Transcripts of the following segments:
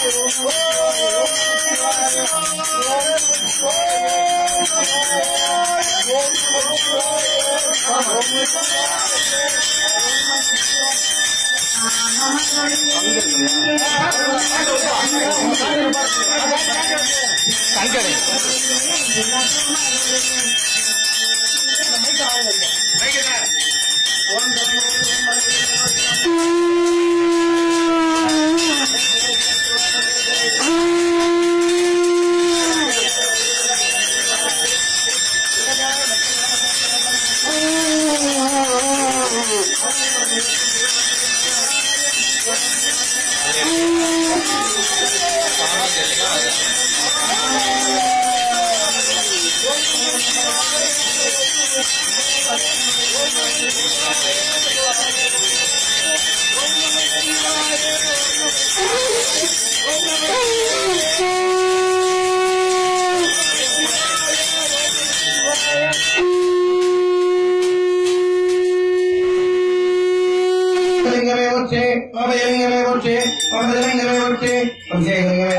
Oh, ஒற்றே மவையலிங்கமே ஒற்றே மமதலிங்கமே ஒற்றே வம்சேலிங்கமே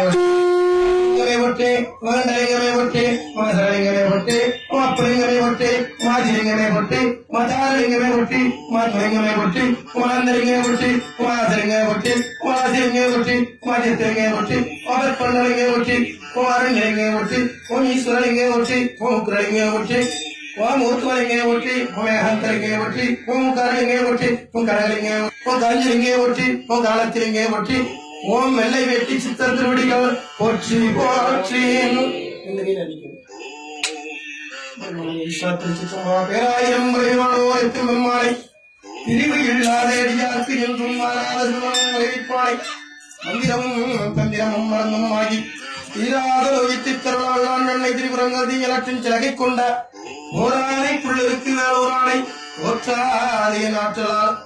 ஒற்றே ஒற்றே மகண்டலிங்கமே ஒற்றே மகசலிங்கமே ஒற்றே மாப்பலிங்கமே ஒற்றே மாதிலிங்கமே ஒற்றே மதாரலிங்கமே ஒற்றி மாத்மலிங்கமே ஒற்றி குமாந்தலிங்கமே ஒற்றி குமாரலிங்கமே ஒற்றி குமாரலிங்கமே ஒற்றி குமாரலிங்கமே ஒற்றி மகற்பண்டலிங்கமே ஒற்றி குமாரலிங்கமே ஒற்றி ஓமீஸ்வரலிங்கமே ஒற்றி ஓமுக்குரலிங்கமே ஒற்றி ஓம் ஊத்துவலிங்கே ஒற்றி உமேகந்தலிங்கே ஒற்றி ஓம் கரலிங்கே ஒற்றி உம் கடலிங்கே ஓம் கஞ்சிலிங்கே ஒற்றி ஓம் காலத்திலிங்கே ஒற்றி ஓம் வெள்ளை வெட்டி சித்தர் திருவடிகள் போற்றி போற்றி இந்த நீர் அடிக்கும் பேராயிரம் வழிபாடோர் பெருமாளை பிரிவு இல்லாத அடியாருக்கு என்றும் மாறாத சிவம் மந்திரமும் தந்திரமும் மறந்தும் ஆகி தீராத வைத்து தருளான் நன்மை திரிபுரங்கள் தீயலற்றின் சிலகை கொண்ட ஓரானை புள்ளருக்கு ஓற்றாதிய நாற்றலால்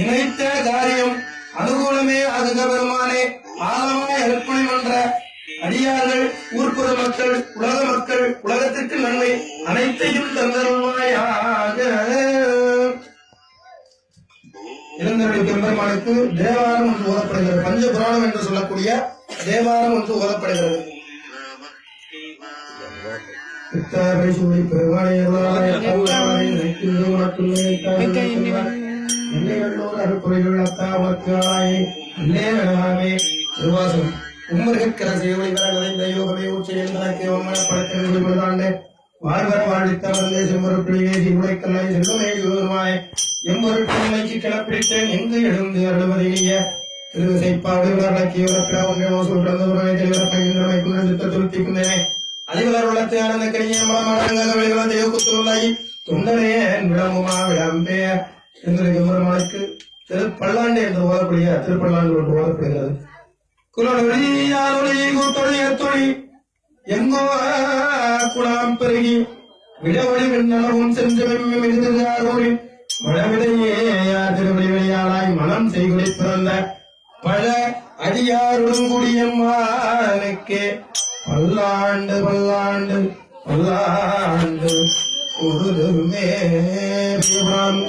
இணைத்த காரியம் அனுகூலமே ஆகுக பெருமானே ஆழமாய் அற்புணி மன்ற அடியார்கள் ஊர்ப்புற மக்கள் உலக மக்கள் உலகத்திற்கு நன்மை அனைத்தையும் தந்தருள்வாயாக. இளந்தருடைய பெருமானுக்கு தேவாரம் ஒன்று ஓதப்படுகிறது. பஞ்ச புராணம் என்று சொல்லக்கூடிய தேவாரம் ஒன்று ஓதப்படுகிறது. பித்தாரை சூடி சேவலை வர நிறைந்த யோகமே உச்சையில் தனக்கு ஒம்மனப்படுத்த விடுபடுதாண்டே வாழ்வர் வாழ்வித்த வந்தே செம்பொருட்பிடிவே சிறுமுனைக்கல்லை செல்வமே குருமாய் எம்பொருட்பிள்ளைக்கு கிளப்பிடித்தேன் எங்கு எழுந்து அருள்வதைய திருவிசைப்பாடு அடக்கிய உலக்கிற ஒன்றே சொல்றது உறவை குன்ற சித்த ஆனந்த வெளிவர விளம்புமா விளம்பே. என்று திருப்பல்லாண்டு என்று ஓதக்கூடிய திருப்பல்லாண்டு ஒன்று ஓதப்படுகிறது குலொழி யாரொழி கூத்தொழி தொழி எங்கோ குலாம் பெருகி விடவழி விண்ணளவும் சென்றோரி மழவிடையே திருவடி வெளியாளாய் மனம் செய்குடி பிறந்த பல அடியாருடன் கூடிய மானுக்கே. பல்லாண்டு பல்லாண்டு பல்லாண்டு உருதுமே பிரான்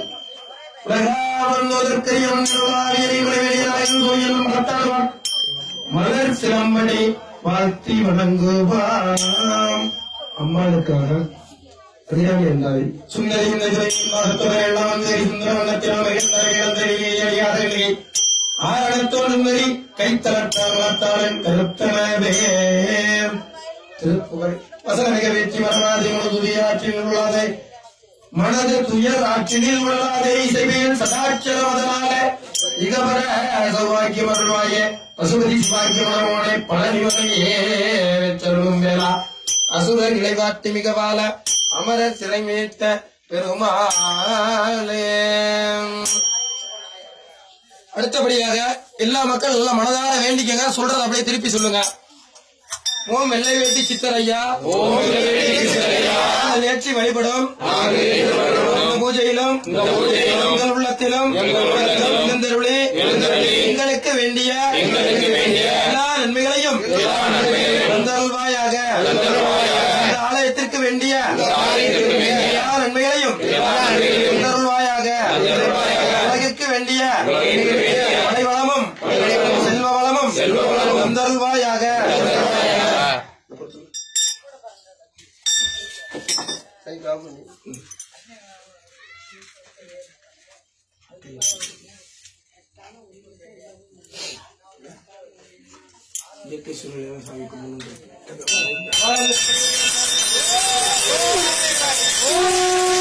மலர் சிலம்பனை வாழ்த்தி வணங்குவாம். அம்மாளுக்காக அதிகாரி என்றாய் சுந்தரி ஆரணத்தோடு கைத்தலட்டாளன் கருத்தனவே. திருப்புகழ். வசனமிக வெற்றி வரலாதி முழுதுதியாற்றி உள்ளாதே மனது துயர் ஆற்றினில் உள்ளாதே இசைவேல் சதாட்சரம் அதனாலே. இகவர சௌபாக்கியம் அருள்வாயே பசுபதி சிவாக்கியம் அருள்வானே பழனிவனையே வெற்றருளும் வேளா அசுர நிலைவாட்டி மிகவால அமர சிறை மீட்ட பெருமாளே அடுத்தபடியாக எல்லா மக்கள் நல்லா மனதார வேண்டிக்கங்க சொல்றத அப்படியே திருப்பி சொல்லுங்க ஓம் வெள்ளை வேட்டி சித்தரையா ஏற்றி வழிபடும் பூஜையிலும் எங்களுடனும் எங்களுக்கு வேண்டிய எல்லா நன்மைகளையும் ஆலயத்திற்கு வேண்டிய எல்லா நன்மைகளையும் தந்தருள்வாயாக. உலகிற்கு வேண்டிய படைவளமும் செல்வ வளமும் தந்தருள்வாயாக. Thank you. Ya que se lo llevan a mi comunidad. ¡Vamos!